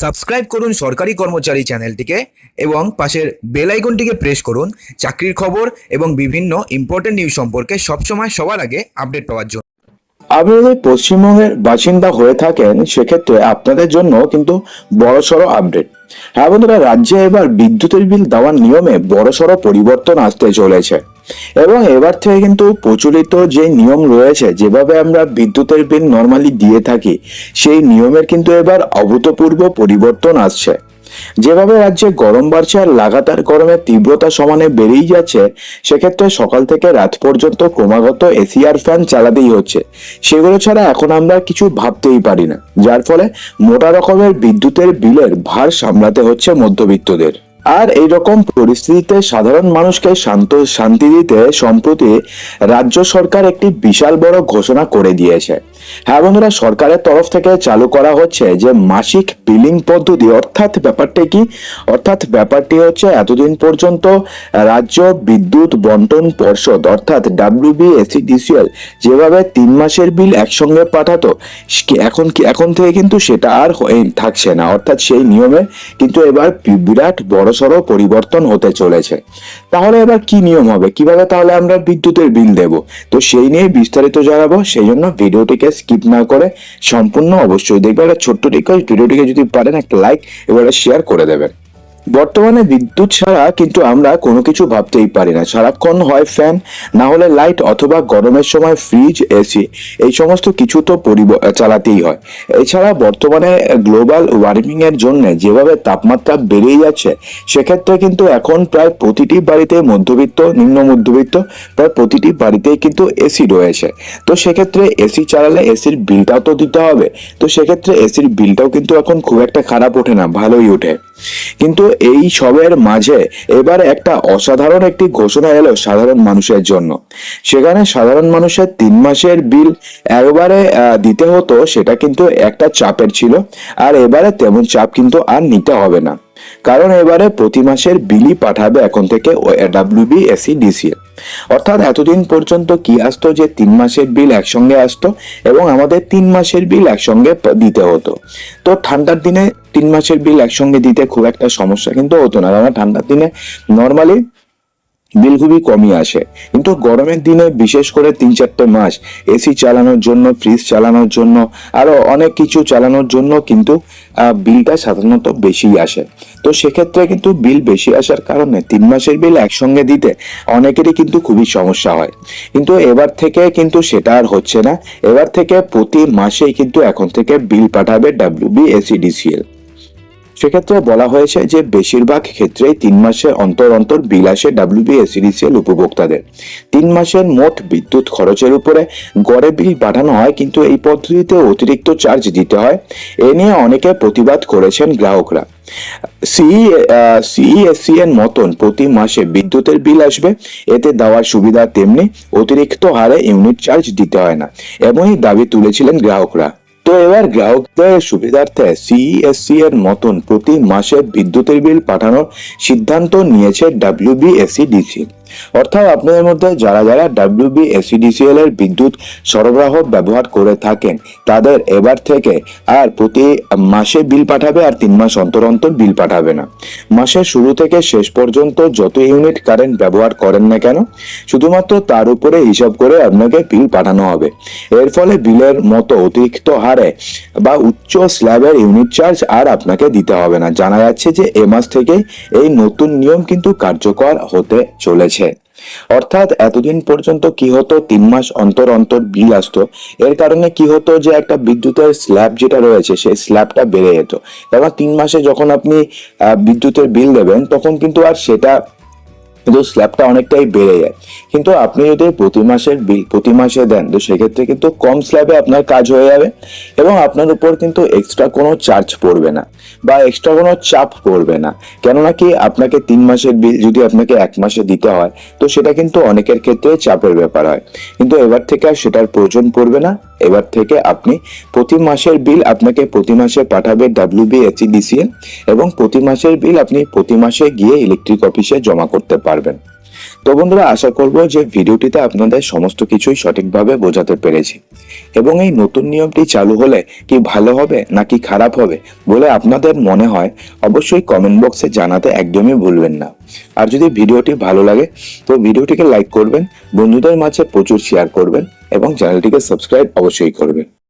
Subscribe করুন সরকারি কর্মচারী চ্যানেলটিকে এবং পাশের বেল আইকনটিকে প্রেস করুন চাকরির খবর এবং বিভিন্ন ইম্পর্টেন্ট নিউজ সম্পর্কে সবসময় সবার আগে আপডেট পাওয়ার জন্য। আপনি যদি পশ্চিমবঙ্গের বাসিন্দা হয়ে থাকেন, সেক্ষেত্রে আপনাদের জন্য কিন্তু বড়সড় আপডেট হ্যাঁ বন্ধুরা, রাজ্যে এবার বিদ্যুতের বিল দেওয়ার নিয়মে বড়সড় পরিবর্তন আসতে চলেছে। এবং এবার থেকে কিন্তু প্রচলিত যে নিয়ম রয়েছে, যেভাবে আমরা বিদ্যুতের বিল নর্মালি দিয়ে থাকি, সেই নিয়মের কিন্তু এবার অভূতপূর্ব পরিবর্তন আসছে। যেভাবে রাজ্যে গরম বাড়ছে আর লাগাতার গরমের তীব্রতা সমানে বেড়েই যাচ্ছে, সেক্ষেত্রে সকাল থেকে রাত পর্যন্ত ক্রমাগত এসি আর ফ্যান চালাতেই হচ্ছে। সেগুলো ছাড়া এখন আমরা কিছু ভাবতেই পারি না, যার ফলে মোটা রকমের বিদ্যুতের বিলের ভার সামলাতে হচ্ছে মধ্যবিত্তদের। আর এই রকম পরিস্থিতিতে সাধারণ মানুষকে শান্ত, শান্তি দিতে সম্প্রতি রাজ্য সরকার একটি বিশাল বড় ঘোষণা করে দিয়েছে। হ্যাঁ বন্ধুরা, সরকারের তরফ থেকে চালু করা হচ্ছে যে মাসিক বিলিং পদ্ধতি, অর্থাৎ ব্যাপারটি কি? অর্থাৎ ব্যাপারটি হচ্ছে এতদিন পর্যন্ত রাজ্য বিদ্যুৎ বন্টন পর্ষদ, অর্থাৎ ডাব্লিউবিএসিডিসিএল যেভাবে তিন মাসের বিল একসঙ্গে পাঠাতো এখন কি, এখন থেকে কিন্তু সেটা আর থাকছে না। অর্থাৎ সেই নিয়মে কিন্তু এবার বিরাট বিরাট বড়সড় পরিবর্তন হতে চলেছে। তাহলে এবার কি নিয়ম হবে? কীভাবে তাহলে আমরা বিদ্যুতের বিল দেব? তো সেই নিয়ে বিস্তারিত জানাব, সেই জন্য ভিডিওটিকে স্কিপ না করে সম্পূর্ণ অবশ্যই দেখবে। একটা ছোট্ট রিকোয়েস্ট ভিডিওটিকে যদি পারেন, একটা লাইক এবারে শেয়ার করে দেবেন। বর্তমানে বিদ্যুৎ ছাড়া কিন্তু আমরা কোনো কিছু ভাবতেই পারি না। সারাক্ষণ হয় ফ্যান, না হলে লাইট অথবা গরমের সময় ফ্রিজ, এসি, এই সমস্ত কিছু তো চালাতেই হয়। এছাড়া বর্তমানে গ্লোবাল ওয়ার্মিং এর জন্য যেভাবে তাপমাত্রা বেড়েই যাচ্ছে, সেক্ষেত্রে কিন্তু এখন প্রায় প্রতিটি বাড়িতে মধ্যবিত্ত, নিম্ন মধ্যবিত্ত, প্রায় প্রতিটি বাড়িতেই কিন্তু এসি রয়েছে। তো সেক্ষেত্রে এসি চালালে এসির বিলটাও তো দিতে হবে। তো সেক্ষেত্রে এসির বিলটাও কিন্তু এখন খুব একটা খারাপ ওঠে না, ভালোই ওঠে। কিন্তু এই সবের মাঝে এবার একটা অসাধারণ একটি ঘোষণা এলো সাধারণ মানুষের জন্য। সেখানে সাধারণ মানুষের তিন মাসের বিল একবারে দিতে হতো, সেটা কিন্তু একটা চাপের ছিল। আর এবারে তেমন চাপ কিন্তু আর নিতে হবে না। কারণ এবারে প্রতি মাসের বিলি পাঠাবে এখন থেকে ও ডাব্লিউবি এসি ডিসিএল অর্থাৎ এতদিন পর্যন্ত কি আসতো যে তিন মাসের বিল একসঙ্গে আসতো এবং আমাদের তিন মাসের বিল একসঙ্গে দিতে হতো। তো ঠান্ডার দিনে তিন মাসের বিল একসঙ্গে দিতে খুব একটা সমস্যা কিন্তু হতো না। কারণ ঠান্ডার দিনে নর্মালি বিল খুবই কমই আসে। কিন্তু গরমের দিনে বিশেষ করে তিন চারটে মাস এসি চালানোর জন্য ফ্রিজ চালানোর জন্য, আরও অনেক কিছু চালানোর জন্য কিন্তু বিলটা সাধারণত বেশি আসে। তো সেক্ষেত্রে কিন্তু বিল বেশি আসার কারণে তিন মাসের বিল একসঙ্গে দিতে অনেকেরই কিন্তু খুবই সমস্যা হয়। কিন্তু এবার থেকে কিন্তু সেটা আর হচ্ছে না। এবার থেকে প্রতি মাসেই কিন্তু এখন থেকে বিল পাঠাবে ডাব্লিউবি এসিডিসিএল সেক্ষেত্রে বলা হয়েছে যে বেশিরভাগ ক্ষেত্রেই তিন মাসে অন্তর অন্তর বিল আসে ডাব্লিউবিএসিডিসিএল উপভোক্তাদের। তিন মাসের মোট বিদ্যুৎ খরচের উপরে গড়ে বিল পাঠানো হয়, কিন্তু এই পদ্ধতিতে অতিরিক্ত চার্জ দিতে হয়। এ নিয়ে অনেকে প্রতিবাদ করেছেন গ্রাহকরা। সিইএসসি এর মতন প্রতি মাসে বিদ্যুতের বিল আসবে। এতে দেওয়ার সুবিধা তেমনি অতিরিক্ত হারে ইউনিট চার্জ দিতে হয় না, এমনই দাবি তুলেছিলেন গ্রাহকরা। তো এবার গ্রাহকদের সুবিধার্থে সিইএসসি এর মতন প্রতি মাসে বিদ্যুতের বিল পাঠানোর সিদ্ধান্ত নিয়েছে ডাব্লিউবিএসিডিসি অর্থাৎ আপনাদের মধ্যে যারা যারা ডাব্লিউবিএসিডিসিএল এর বিদ্যুৎ সরবরাহ ব্যবহার করে থাকেন, তাদের এবার থেকে আর প্রতি মাসে বিল পাঠাবে আর তিন মাস অন্তর অন্তর বিল পাঠাবে না। মাসের শুরু থেকে শেষ পর্যন্ত যত ইউনিট কারেন্ট ব্যবহার করেন না কেন, শুধুমাত্র তার উপরে হিসাব করে আপনাকে বিল পাঠানো হবে। এর ফলে বিলের মতো অতিরিক্ত হারে বা উচ্চ স্ল্যাবের ইউনিট চার্জ আর আপনাকে দিতে হবে না। জানা যাচ্ছে যে এ মাস থেকে এই নতুন নিয়ম কিন্তু কার্যকর হতে চলেছে। অর্থাৎ এতদিন পর্যন্ত কি হতো? তিন মাস অন্তর অন্তর বিল আসতো। এর কারণে কি হতো যে একটা বিদ্যুতের স্ল্যাব যেটা রয়েছে, সেই স্ল্যাবটা বেড়ে যেত। এবার তিন মাসে যখন আপনি বিদ্যুতের বিল দেবেন, তখন কিন্তু আর সেটা কিন্তু স্ল্যাবটা অনেকটাই বেড়ে যায়। কিন্তু আপনি যদি প্রতি মাসের বিল, প্রতি মাসে দেন, তো সেক্ষেত্রে কিন্তু কম স্ল্যাবে আপনার কাজ হয়ে যাবে এবং আপনার উপর কিন্তু এক্সট্রা কোনো চার্জ পড়বে না বা এক্সট্রা কোনো চাপ পড়বে না। কেননা কি আপনাকে তিন মাসের বিল যদি আপনাকে এক মাসে দিতে হয়, তো সেটা কিন্তু অনেকের ক্ষেত্রে চাপের ব্যাপার হয়। কিন্তু এবার থেকে আর সেটার প্রয়োজন পড়বে না। এবার থেকে আপনি প্রতি মাসের বিল আপনাকে প্রতি মাসে পাঠাবে ডাব্লিউবিএসিডিসিএল এবং প্রতি মাসের বিল আপনি প্রতি মাসে গিয়ে ইলেকট্রিক অফিসে জমা করতে পারবেন। তো বন্ধুরা, আশা করব যে ভিডিওটিতে আপনাদের সমস্ত কিছুই সঠিকভাবে বোঝাতে পেরেছি। এবং এই নতুন নিয়মটি চালু হলে কি ভালো হবে নাকি খারাপ হবে বলে আপনাদের মনে হয়, অবশ্যই কমেন্ট বক্সে জানাতে একদমই ভুলবেন না। আর যদি ভিডিওটি ভালো লাগে, তো ভিডিওটিকে লাইক করবেন, বন্ধুদের মাঝে প্রচুর শেয়ার করবেন এবং চ্যানেলটিকে সাবস্ক্রাইব অবশ্যই করবেন।